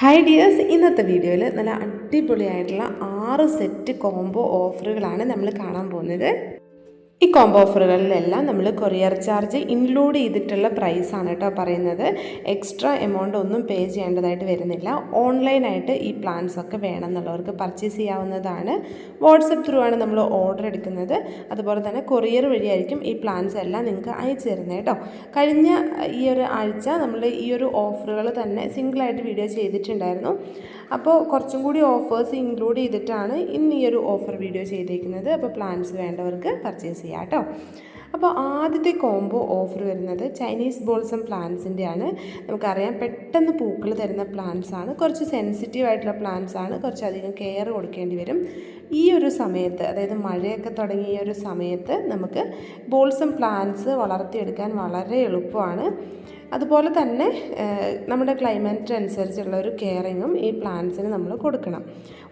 Hi dears ഇന്നത്തെ വീഡിയോയിൽ നല്ല അടിപൊളിയായിട്ടുള്ള ആറ് സെറ്റ് കോംബോ ഓഫറുകളാണ് നമ്മൾ കാണാൻ പോകുന്നത്. ഈ കോംബോ ഓഫറുകളിലെല്ലാം നമ്മൾ കൊറിയർ ചാർജ് ഇൻക്ലൂഡ് ചെയ്തിട്ടുള്ള പ്രൈസാണ് കേട്ടോ പറയുന്നത്. എക്സ്ട്രാ എമൗണ്ട് ഒന്നും പേ ചെയ്യേണ്ടതായിട്ട് വരുന്നില്ല. ഓൺലൈനായിട്ട് ഈ പ്ലാൻസ് ഒക്കെ വേണമെന്നുള്ളവർക്ക് പർച്ചേസ് ചെയ്യാവുന്നതാണ്. വാട്സപ്പ് ത്രൂ ആണ് നമ്മൾ ഓർഡർ എടുക്കുന്നത്. അതുപോലെ തന്നെ കൊറിയർ വഴിയായിരിക്കും ഈ പ്ലാൻസ് എല്ലാം നിങ്ങൾക്ക് അയച്ചു തരുന്നത് കേട്ടോ. കഴിഞ്ഞ ഈ ഒരു ആഴ്ച നമ്മൾ ഈ ഒരു ഓഫറുകൾ തന്നെ സിംഗിളായിട്ട് വീഡിയോ ചെയ്തിട്ടുണ്ടായിരുന്നു. അപ്പോൾ കുറച്ചും കൂടി ഓഫേഴ്സ് ഇൻക്ലൂഡ് ചെയ്തിട്ടാണ് ഇന്ന് ഈ ഒരു ഓഫർ വീഡിയോ ചെയ്തേക്കുന്നത്. അപ്പോൾ പ്ലാൻസ് വേണ്ടവർക്ക് പർച്ചേസ് ചെയ്യാം കേട്ടോ. അപ്പോൾ ആദ്യത്തെ കോംബോ ഓഫർ വരുന്നത് ചൈനീസ് ബോൾസം പ്ലാന്റ്സിന്റെ ആണ് നമുക്കറിയാം പെട്ടെന്ന് പൂക്കൾ തരുന്ന പ്ലാന്റ്സ് ആണ്. കുറച്ച് സെൻസിറ്റീവ് ആയിട്ടുള്ള പ്ലാന്റ്സ് ആണ്. കുറച്ചധികം കെയർ കൊടുക്കേണ്ടി വരും. ഈ ഒരു സമയത്ത് അതായത് മഴയൊക്കെ തുടങ്ങിയ ഒരു സമയത്ത് നമുക്ക് ബോൾസും പ്ലാന്റ്സ് വളർത്തിയെടുക്കാൻ വളരെ എളുപ്പമാണ്. അതുപോലെ തന്നെ നമ്മുടെ ക്ലൈമറ്റ് അനുസരിച്ചുള്ള ഒരു കെയറിങ്ങും ഈ പ്ലാന്റ്സിന് നമ്മൾ കൊടുക്കണം.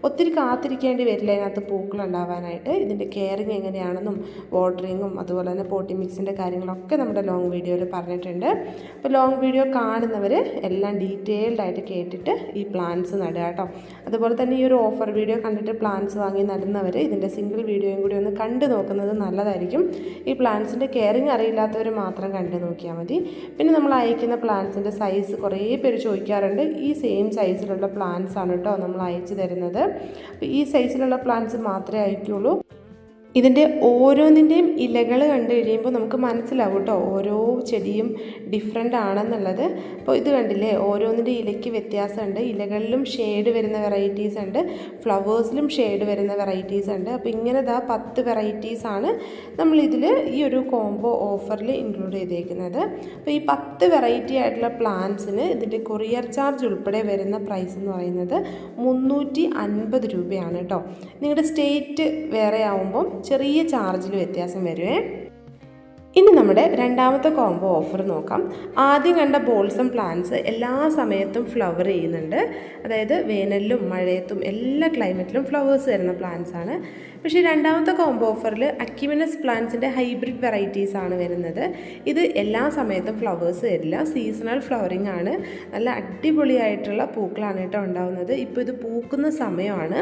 ഒത്തിരി കാത്തിരിക്കേണ്ടി വരില്ല ഇതിനകത്ത് പൂക്കൾ ഉണ്ടാവാനായിട്ട്. ഇതിന്റെ കെയറിങ് എങ്ങനെയാണെന്നും വാട്ടറിങ്ങും അതുപോലെ തന്നെ പോട്ടി മിക്സിന്റെ കാര്യങ്ങളൊക്കെ നമ്മുടെ ലോങ് വീഡിയോയിൽ പറഞ്ഞിട്ടുണ്ട്. അപ്പോൾ ലോങ് വീഡിയോ കാണുന്നവർ എല്ലാം ഡീറ്റെയിൽഡായിട്ട് കേട്ടിട്ട് ഈ പ്ലാന്റ്സ് നടുക കേട്ടോ. അതുപോലെ തന്നെ ഈ ഒരു ഓഫർ വീഡിയോ കണ്ടിട്ട് പ്ലാന്റ്സ് വാങ്ങി നടുന്നവർ ഇതിന്റെ സിംഗിൾ വീഡിയോയും കൂടി ഒന്ന് കണ്ടു നോക്കുന്നത് നല്ലതായിരിക്കും. ഈ പ്ലാന്റ്സിന്റെ കെയറിങ് അറിയില്ലാത്തവർ മാത്രം കണ്ടു നോക്കിയാൽ മതി. പിന്നെ നമ്മൾ അയക്കുന്ന പ്ലാന്റ്സിന്റെ സൈസ് കുറേ പേര് ചോദിക്കാറുണ്ട്. ഈ സെയിം സൈസിലുള്ള പ്ലാന്റ്സ് ആണ് കേട്ടോ നമ്മൾ അയച്ചു തരുന്നത്. അപ്പോൾ ഈ സൈസിലുള്ള പ്ലാന്റ്സ് മാത്രമേ അയക്കുള്ളൂ. ഇതിന്റെ ഓരോന്നിന്റെയും ഇലകൾ കണ്ടു കഴിയുമ്പോൾ നമുക്ക് മനസ്സിലാവും കേട്ടോ. ഓരോ ചെടിയും ഡിഫറെന്റ് ആണെന്നുള്ളത്. അപ്പോൾ ഇത് കണ്ടില്ലേ? ഓരോന്നിന്റെ ഇലയ്ക്ക് വ്യത്യാസമുണ്ട്. ഇലകളിലും ഷെയ്ഡ് വരുന്ന വെറൈറ്റീസ് ഉണ്ട്. ഫ്ലവേഴ്സിലും ഷെയ്ഡ് വരുന്ന വെറൈറ്റീസ് ഉണ്ട്. അപ്പോൾ ഇങ്ങനെ ദാ പത്ത് വെറൈറ്റീസാണ് ഇതിൽ ഈ ഒരു കോംബോ ഓഫറിൽ ഇൻക്ലൂഡ് ചെയ്തേക്കുന്നത്. അപ്പോൾ ഈ പത്ത് വെറൈറ്റി ആയിട്ടുള്ള പ്ലാന്റ്സിന് ഇതിന്റെ കൊറിയർ ചാർജ് ഉൾപ്പെടെ വരുന്ന പ്രൈസ് എന്ന് പറയുന്നത് മുന്നൂറ്റി അൻപത് രൂപയാണ് കേട്ടോ. നിങ്ങളുടെ സ്റ്റേറ്റ് വേറെ ആവുമ്പം ചെറിയ ചാർജിൽ വ്യത്യാസം വരുവേ. ഇനി നമ്മുടെ രണ്ടാമത്തെ കോംബോ ഓഫർ നോക്കാം. ആദ്യം കണ്ട ബോൾസും പ്ലാന്റ്സ് എല്ലാ സമയത്തും ഫ്ലവർ ചെയ്യുന്നുണ്ട്. അതായത് വേനലിലും മഴയത്തും എല്ലാ ക്ലൈമറ്റിലും ഫ്ലവേഴ്സ് വരുന്ന പ്ലാന്റ്സ് ആണ്. പക്ഷേ രണ്ടാമത്തെ കോംബോ ഓഫറിൽ അക്യുമിനസ് പ്ലാന്റ്സിന്റെ ഹൈബ്രിഡ് വെറൈറ്റീസ് ആണ് വരുന്നത്. ഇത് എല്ലാ സമയത്തും ഫ്ലവേഴ്സ് തരില്ല സീസണൽ ഫ്ലവറിങ് ആണ്. നല്ല അടിപൊളിയായിട്ടുള്ള പൂക്കളാണ് കേട്ടോ ഉണ്ടാവുന്നത്. ഇപ്പോൾ ഇത് പൂക്കുന്ന സമയമാണ്.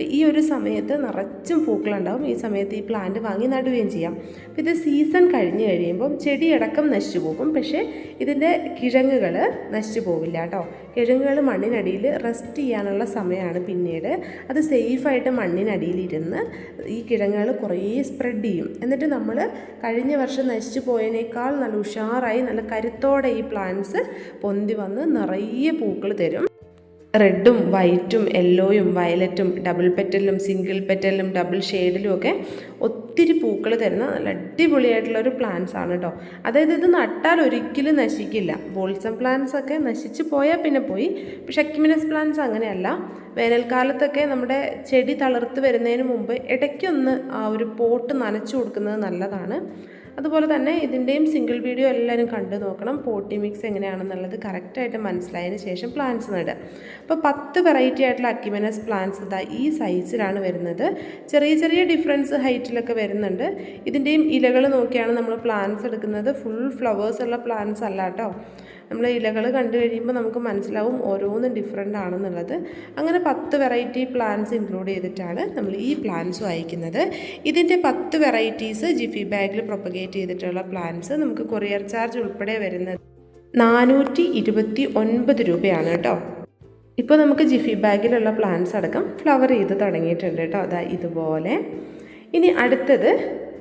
ഈ ഒരു സമയത്ത് നിറച്ചും പൂക്കളുണ്ടാവും ഈ സമയത്ത് ഈ പ്ലാന്റ് വാങ്ങി നടുകയും ചെയ്യാം. അപ്പോൾ ഇത് സീസൺ കഴിഞ്ഞ് കഴിയുമ്പം ചെടിയടക്കം നശിച്ചു പോകും പക്ഷേ ഇതിന്റെ കിഴങ്ങുകൾ നശിച്ചു പോവില്ല കേട്ടോ. കിഴങ്ങുകൾ മണ്ണിനടിയിൽ റെസ്റ്റ് ചെയ്യാനുള്ള സമയമാണ് പിന്നീട്. അത് സേഫായിട്ട് മണ്ണിനടിയിലിരുന്ന് ഈ കിഴങ്ങുകൾ കുറേ സ്പ്രെഡ് ചെയ്യും. എന്നിട്ട് നമ്മൾ കഴിഞ്ഞ വർഷം നശിച്ചു പോയതിനേക്കാൾ നല്ല ഉഷാറായി നല്ല കരുത്തോടെ ഈ പ്ലാന്റ്സ് പൊന്തി വന്ന് നിറയെ പൂക്കൾ തരും. റെഡും വൈറ്റും യെല്ലോയും വയലറ്റും ഡബിൾ പെറ്റലും സിംഗിൾ പെറ്റലും ഡബിൾ ഷെയ്ഡിലും ഒക്കെ ഒത്തിരി പൂക്കൾ തരുന്ന നല്ല അടിപൊളിയായിട്ടുള്ളൊരു പ്ലാന്റ്സ് ആണ് കേട്ടോ അതായത് ഇത് നട്ടാൽ ഒരിക്കലും നശിക്കില്ല. ബോൾസം പ്ലാന്റ്സ് ഒക്കെ നശിച്ച് പോയാൽ പിന്നെ പോയി. പക്ഷെ അക്യുമിനസ് പ്ലാന്റ്സ് അങ്ങനെയല്ല. വേനൽക്കാലത്തൊക്കെ നമ്മുടെ ചെടി തളർത്ത് വരുന്നതിന് മുമ്പ് ഇടയ്ക്കൊന്ന് ആ ഒരു പോട്ട് നനച്ചു കൊടുക്കുന്നത് നല്ലതാണ്. അതുപോലെ തന്നെ ഇതിന്റെയും സിംഗിൾ വീഡിയോ എല്ലാവരും കണ്ടു നോക്കണം. പോട്ടി മിക്സ് എങ്ങനെയാണെന്നുള്ളത് കറക്റ്റായിട്ട് മനസ്സിലായതിന് ശേഷം പ്ലാന്റ്സ് നടുക അപ്പോൾ പത്ത് വെറൈറ്റി ആയിട്ടുള്ള അക്യുമനസ് പ്ലാന്റ്സ് ഇതാ ഈ സൈസിലാണ് വരുന്നത്. ചെറിയ ചെറിയ ഡിഫറൻസ് ഹൈറ്റിലൊക്കെ വരുന്നുണ്ട്. ഇതിന്റെയും ഇലകൾ നോക്കിയാണ് നമ്മൾ പ്ലാന്റ്സ് എടുക്കുന്നത്. ഫുൾ ഫ്ലവേഴ്സ് ഉള്ള പ്ലാന്റ്സ് അല്ല കേട്ടോ. നമ്മൾ ഇലകൾ കണ്ടു കഴിയുമ്പോൾ നമുക്ക് മനസ്സിലാവും ഓരോന്നും ഡിഫറെന്റ് ആണെന്നുള്ളത്. അങ്ങനെ പത്ത് വെറൈറ്റി പ്ലാന്റ്സ് ഇൻക്ലൂഡ് ചെയ്തിട്ടാണ് നമ്മൾ ഈ പ്ലാന്റ്സ് വായിക്കുന്നത്. ഇതിന്റെ പത്ത് വെറൈറ്റീസ് ജിഫി ബാഗിൽ പ്രൊപ്പഗേറ്റ് ചെയ്തിട്ടുള്ള പ്ലാന്റ്സ് നമുക്ക് കൊറിയർ ചാർജ് ഉൾപ്പെടെ വരുന്നത് നാനൂറ്റി ഇരുപത്തി ഒൻപത് രൂപയാണ് കേട്ടോ. ഇപ്പോൾ നമുക്ക് ജിഫി ബാഗിലുള്ള പ്ലാന്റ്സ് അടക്കം ഫ്ലവർ ചെയ്ത് തുടങ്ങിയിട്ടുണ്ട് കേട്ടോ. അതാ ഇതുപോലെ. ഇനി അടുത്തത്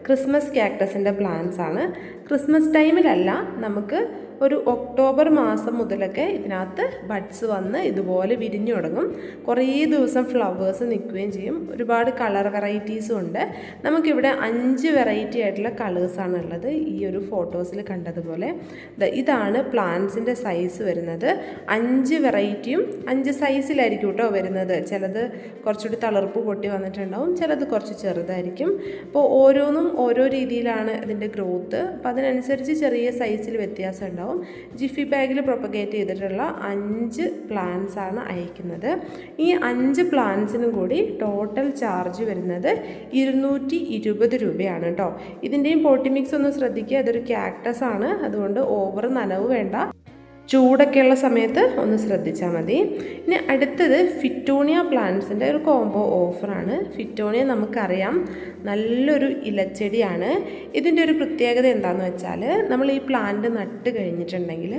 ക്രിസ്മസ് ക്യാക്ടസിന്റെ പ്ലാന്റ്സ് ആണ്. ക്രിസ്മസ് ടൈമിലല്ല നമുക്ക് ഒരു ഒക്ടോബർ മാസം മുതലൊക്കെ ഇതിനകത്ത് ബഡ്സ് വന്ന് ഇതുപോലെ വിരിഞ്ഞു തുടങ്ങും. കുറേ ദിവസം ഫ്ലവേഴ്സ് നിൽക്കുകയും ചെയ്യും. ഒരുപാട് കളർ വെറൈറ്റീസും ഉണ്ട്. നമുക്കിവിടെ അഞ്ച് വെറൈറ്റി ആയിട്ടുള്ള കളേഴ്സാണ് ഉള്ളത്. ഈ ഒരു ഫോട്ടോസിൽ കണ്ടതുപോലെ. ഇതാണ് പ്ലാന്റ്സിന്റെ സൈസ് വരുന്നത്. അഞ്ച് വെറൈറ്റിയും അഞ്ച് സൈസിലായിരിക്കും കേട്ടോ വരുന്നത്. ചിലത് കുറച്ചുകൂടി തളർപ്പ് പൊട്ടി വന്നിട്ടുണ്ടാവും. ചിലത് കുറച്ച് ചെറുതായിരിക്കും. അപ്പോൾ ഓരോന്നും ഓരോ രീതിയിലാണ് ഇതിന്റെ ഗ്രോത്ത്. അപ്പോൾ അതിനനുസരിച്ച് ചെറിയ സൈസിൽ വ്യത്യാസം ഉണ്ടാവും. ജിഫി ബാഗിൽ പ്രൊപ്പഗേറ്റ് ചെയ്തിട്ടുള്ള അഞ്ച് പ്ലാന്റ്സ് ആണ് അയക്കുന്നത്. ഈ അഞ്ച് പ്ലാന്റ്സിനും കൂടി ടോട്ടൽ ചാർജ് വരുന്നത് ഇരുന്നൂറ്റി ഇരുപത് രൂപയാണ് കേട്ടോ ഇതിന്റെയും പോട്ടിമിക്സ് ഒന്ന് ശ്രദ്ധിക്കുക. അതൊരു ക്യാക്ടസ് ആണ്. അതുകൊണ്ട് ഓവർ നനവ് വേണ്ട. ചൂടൊക്കെയുള്ള സമയത്ത് ഒന്ന് ശ്രദ്ധിച്ചാൽ മതി. ഇനി അടുത്തത് ഫിറ്റോണിയ പ്ലാന്റ്സിന്റെ ഒരു കോംബോ ഓഫറാണ് ഫിറ്റോണിയ നമുക്കറിയാം നല്ലൊരു ഇലച്ചെടിയാണ്. ഇതിന്റെ ഒരു പ്രത്യേകത എന്താണെന്ന് വെച്ചാൽ നമ്മൾ ഈ പ്ലാന്റ് നട്ട് കഴിഞ്ഞിട്ടുണ്ടെങ്കിൽ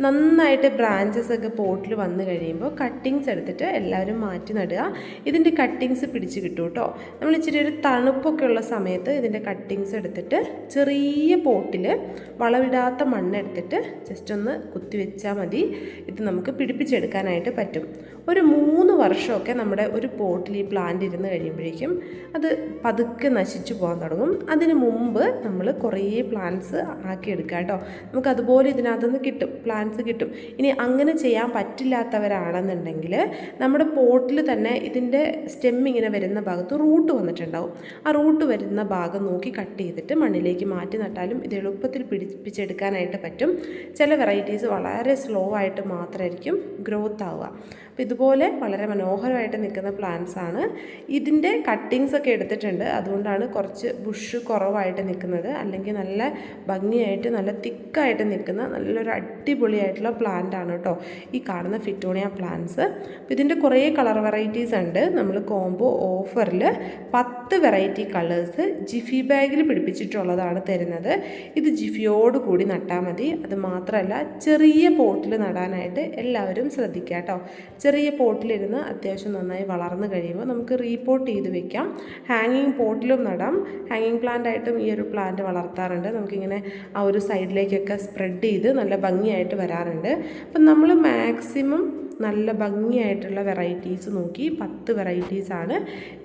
നന്നായിട്ട് ബ്രാഞ്ചസ് ഒക്കെ പോട്ടിൽ വന്നു കഴിയുമ്പോൾ കട്ടിങ്സ് എടുത്തിട്ട് എല്ലാവരും മാറ്റി നടുക. ഇതിന്റെ കട്ടിങ്സ് പിടിച്ച് കിട്ടും കേട്ടോ. നമ്മൾ ഇച്ചിരി ഒരു തണുപ്പൊക്കെ ഉള്ള സമയത്ത് ഇതിന്റെ കട്ടിങ്സ് എടുത്തിട്ട് ചെറിയ പോട്ടിൽ വളവിടാത്ത മണ്ണെടുത്തിട്ട് ജസ്റ്റ് ഒന്ന് കുത്തി വെച്ചാൽ മതി. ഇത് നമുക്ക് പിടിപ്പിച്ചെടുക്കാനായിട്ട് പറ്റും. ഒരു മൂന്ന് വർഷമൊക്കെ നമ്മുടെ ഒരു പോട്ടിൽ ഈ പ്ലാന്റ് ഇരുന്ന് കഴിയുമ്പോഴേക്കും അത് പതുക്കെ നശിച്ചു പോകാൻ തുടങ്ങും. അതിന് മുമ്പ് നമ്മൾ കുറേ പ്ലാന്റ്സ് ആക്കിയെടുക്കുക കേട്ടോ. നമുക്ക് അതുപോലെ ഇതിനകത്തുനിന്ന് കിട്ടും പ്ലാന്റ്സ് കിട്ടും. ഇനി അങ്ങനെ ചെയ്യാൻ പറ്റില്ലാത്തവരാണെന്നുണ്ടെങ്കിൽ നമ്മുടെ പോട്ടിൽ തന്നെ ഇതിന്റെ സ്റ്റെം ഇങ്ങനെ വരുന്ന ഭാഗത്ത് റൂട്ട് വന്നിട്ടുണ്ടാവും. ആ റൂട്ട് വരുന്ന ഭാഗം നോക്കി കട്ട് ചെയ്തിട്ട് മണ്ണിലേക്ക് മാറ്റി നട്ടാലും ഇത് എളുപ്പത്തിൽ പിടിപ്പിച്ചെടുക്കാനായിട്ട് പറ്റും. ചില വെറൈറ്റീസ് വളരെ സ്ലോ ആയിട്ട് മാത്രമായിരിക്കും ഗ്രോത്ത് ആവുക. അപ്പോൾ ഇതുപോലെ വളരെ മനോഹരമായിട്ട് നിൽക്കുന്ന പ്ലാന്റ്സ് ആണ്. ഇതിന്റെ കട്ടിങ്സ് ഒക്കെ എടുത്തിട്ടുണ്ട്. അതുകൊണ്ടാണ് കുറച്ച് ബുഷ് കുറവായിട്ട് നിൽക്കുന്നത്. അല്ലെങ്കിൽ നല്ല ഭംഗിയായിട്ട് നല്ല തിക്കായിട്ട് നിൽക്കുന്ന നല്ലൊരു അടിപൊളിയായിട്ടുള്ള പ്ലാന്റ് ആണ് കേട്ടോ ഈ കാണുന്ന ഫിറ്റോണിയ പ്ലാന്റ്സ് അപ്പോൾ ഇതിന്റെ കുറേ കളർ വെറൈറ്റീസ് ഉണ്ട്. നമ്മൾ കോംബോ ഓഫറിൽ പത്ത് വെറൈറ്റി കളേഴ്സ് ജിഫി ബാഗിൽ പിടിപ്പിച്ചിട്ടുള്ളതാണ് തരുന്നത്. ഇത് ജിഫിയോട് കൂടി നട്ടാൽ മതി. അത് മാത്രമല്ല ചെറിയ പോട്ടിൽ നടാനായിട്ട് എല്ലാവരും ശ്രദ്ധിക്കുക കേട്ടോ. ചെറിയ പോട്ടിലിരുന്ന് അത്യാവശ്യം നന്നായി വളർന്നു കഴിയുമ്പോൾ നമുക്ക് റീപോട്ട് ചെയ്ത് വെക്കാം. ഹാങ്ങിങ് പോട്ടിലും നടാം. ഹാങ്ങിങ് പ്ലാന്റ് ആയിട്ടും ഈ ഒരു പ്ലാന്റ് വളർത്താറുണ്ട്. നമുക്കിങ്ങനെ ആ ഒരു സൈഡിലേക്കൊക്കെ സ്പ്രെഡ് ചെയ്ത് നല്ല ഭംഗിയായിട്ട് വരാറുണ്ട്. അപ്പം നമ്മൾ മാക്സിമം നല്ല ഭംഗിയായിട്ടുള്ള വെറൈറ്റീസ് നോക്കി പത്ത് വെറൈറ്റീസാണ്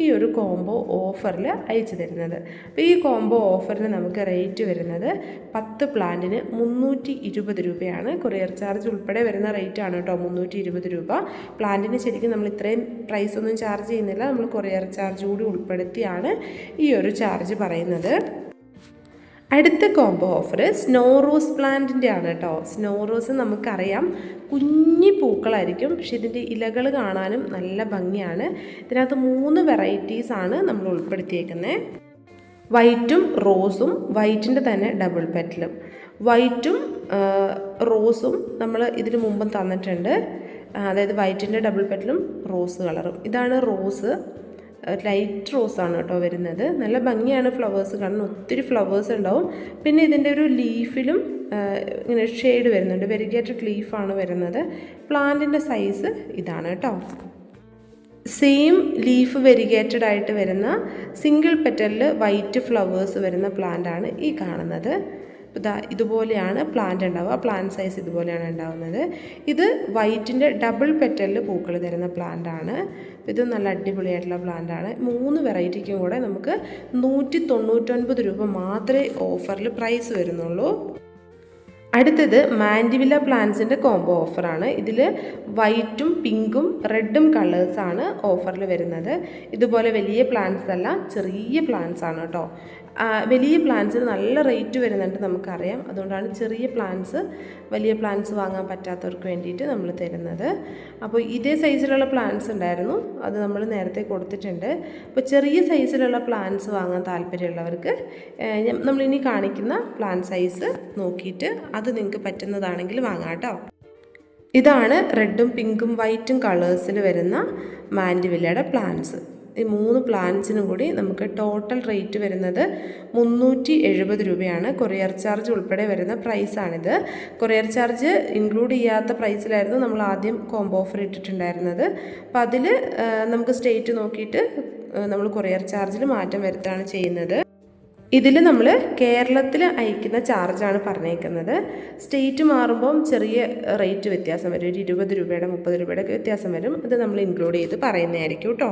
ഈ ഒരു കോംബോ ഓഫറിൽ അയച്ചു തരുന്നത്. അപ്പോൾ ഈ കോംബോ ഓഫറിന് നമുക്ക് റേറ്റ് വരുന്നത് പത്ത് പ്ലാന്റിന് മുന്നൂറ്റി ഇരുപത് രൂപയാണ്. കൊറിയർ ചാർജ് ഉൾപ്പെടെ വരുന്ന റേറ്റ് ആണ് കേട്ടോ മുന്നൂറ്റി ഇരുപത് രൂപ. പ്ലാന്റിന് ശരിക്കും നമ്മൾ ഇത്രയും പ്രൈസ് ഒന്നും ചാർജ് ചെയ്യുന്നില്ല. നമ്മൾ കൊറിയർ ചാർജ് കൂടി ഉൾപ്പെടുത്തിയാണ് ഈ ഒരു ചാർജ് പറയുന്നത്. അടുത്ത കോംബോ ഓഫർ സ്നോ റോസ് പ്ലാന്റിന്റെ ആണ് കേട്ടോ സ്നോ റോസ് നമുക്കറിയാം കുഞ്ഞി പൂക്കളായിരിക്കും. പക്ഷെ ഇതിന്റെ ഇലകൾ കാണാനും നല്ല ഭംഗിയാണ്. ഇതിനകത്ത് മൂന്ന് വെറൈറ്റീസ് ആണ് നമ്മൾ ഉൾപ്പെടുത്തിയേക്കുന്നത് വൈറ്റും റോസും വൈറ്റിന്റെ തന്നെ ഡബിൾ പെറ്റലും വൈറ്റും റോസും നമ്മൾ ഇതിന് മുമ്പ് തന്നിട്ടുണ്ട്. അതായത് വൈറ്റിന്റെ ഡബിൾ പെറ്റലും റോസ് കളറും ഇതാണ് റോസ് ലൈറ്റ് റോസ് ആണ് കേട്ടോ വരുന്നത്. നല്ല ഭംഗിയാണ് ഫ്ലവേഴ്സ്. കാണാൻ ഒത്തിരി ഫ്ലവേഴ്സ് ഉണ്ടാവും. പിന്നെ ഇതിന്റെ ഒരു ലീഫിലും ഇങ്ങനെ ഷെയ്ഡ് വരുന്നുണ്ട്. വെരിഗേറ്റഡ് ലീഫാണ് വരുന്നത്. പ്ലാന്റിന്റെ സൈസ് ഇതാണ് കേട്ടോ. സെയിം ലീഫ് വെരിഗേറ്റഡ് ആയിട്ട് വരുന്ന സിംഗിൾ പെറ്റലിൽ വൈറ്റ് ഫ്ലവേഴ്സ് വരുന്ന പ്ലാന്റ് ആണ് ഈ കാണുന്നത്. ഇതാ ഇതുപോലെയാണ് പ്ലാന്റ് ഉണ്ടാവുക. പ്ലാന്റ് സൈസ് ഇതുപോലെയാണ് ഉണ്ടാവുന്നത്. ഇത് വൈറ്റിന്റെ ഡബിൾ പെറ്റലിൽ പൂക്കൾ തരുന്ന പ്ലാന്റ് ആണ്. ഇത് നല്ല അടിപൊളിയായിട്ടുള്ള പ്ലാന്റ് ആണ്. മൂന്ന് വെറൈറ്റിക്കും കൂടെ നമുക്ക് നൂറ്റി തൊണ്ണൂറ്റൊൻപത് രൂപ മാത്രമേ ഓഫറിൽ പ്രൈസ് വരുന്നുള്ളൂ. അടുത്തത് മാൻഡിവില പ്ലാന്റ്സിന്റെ കോംബോ ഓഫറാണ് ഇതിൽ വൈറ്റും പിങ്കും റെഡും കളേഴ്സാണ് ഓഫറിൽ വരുന്നത്. ഇതുപോലെ വലിയ പ്ലാന്റ്സ് അല്ല ചെറിയ പ്ലാന്റ്സ് ആണ് കേട്ടോ വലിയ പ്ലാന്റ്സിന് നല്ല റേറ്റ് വരുന്നുണ്ട് നമുക്കറിയാം. അതുകൊണ്ടാണ് ചെറിയ പ്ലാന്റ്സ് വലിയ പ്ലാന്റ്സ് വാങ്ങാൻ പറ്റാത്തവർക്ക് വേണ്ടിയിട്ട് നമ്മൾ തരുന്നത്. അപ്പോൾ ഇതേ സൈസിലുള്ള പ്ലാന്റ്സ് ഉണ്ടായിരുന്നു. അത് നമ്മൾ നേരത്തെ കൊടുത്തിട്ടുണ്ട്. അപ്പോൾ ചെറിയ സൈസിലുള്ള പ്ലാന്റ്സ് വാങ്ങാൻ താല്പര്യമുള്ളവർക്ക് നമ്മളിനി കാണിക്കുന്ന പ്ലാന്റ് സൈസ് നോക്കിയിട്ട് അത് നിങ്ങൾക്ക് പറ്റുന്നതാണെങ്കിൽ വാങ്ങാം കേട്ടോ. ഇതാണ് റെഡും പിങ്കും വൈറ്റും കളേഴ്സിൽ വരുന്ന മാൻഡിവില്ലയുടെ പ്ലാന്റ്സ് ഈ മൂന്ന് പ്ലാൻസിനും കൂടി നമുക്ക് ടോട്ടൽ റേറ്റ് വരുന്നത് മുന്നൂറ്റി എഴുപത് രൂപയാണ്. കൊറിയർ ചാർജ് ഉൾപ്പെടെ വരുന്ന പ്രൈസാണിത് കൊറിയർ ചാർജ് ഇൻക്ലൂഡ് ചെയ്യാത്ത പ്രൈസിലായിരുന്നു നമ്മൾ ആദ്യം കോംബോ ഓഫർ ഇട്ടിട്ടുണ്ടായിരുന്നത്. അപ്പോൾ അതിൽ നമുക്ക് സ്റ്റേറ്റ് നോക്കിയിട്ട് നമ്മൾ കൊറിയർ ചാർജിൽ മാറ്റം വരുത്താണ് ചെയ്യുന്നത്. ഇതിൽ നമ്മൾ കേരളത്തിൽ അയക്കുന്ന ചാർജാണ് പറഞ്ഞേക്കുന്നത്. സ്റ്റേറ്റ് മാറുമ്പം ചെറിയ റേറ്റ് വ്യത്യാസം വരും. ഒരു ഇരുപത് രൂപയുടെ മുപ്പത് രൂപയുടെ വ്യത്യാസം വരും. അത് നമ്മൾ ഇൻക്ലൂഡ് ചെയ്ത് പറയുന്നതായിരിക്കും കേട്ടോ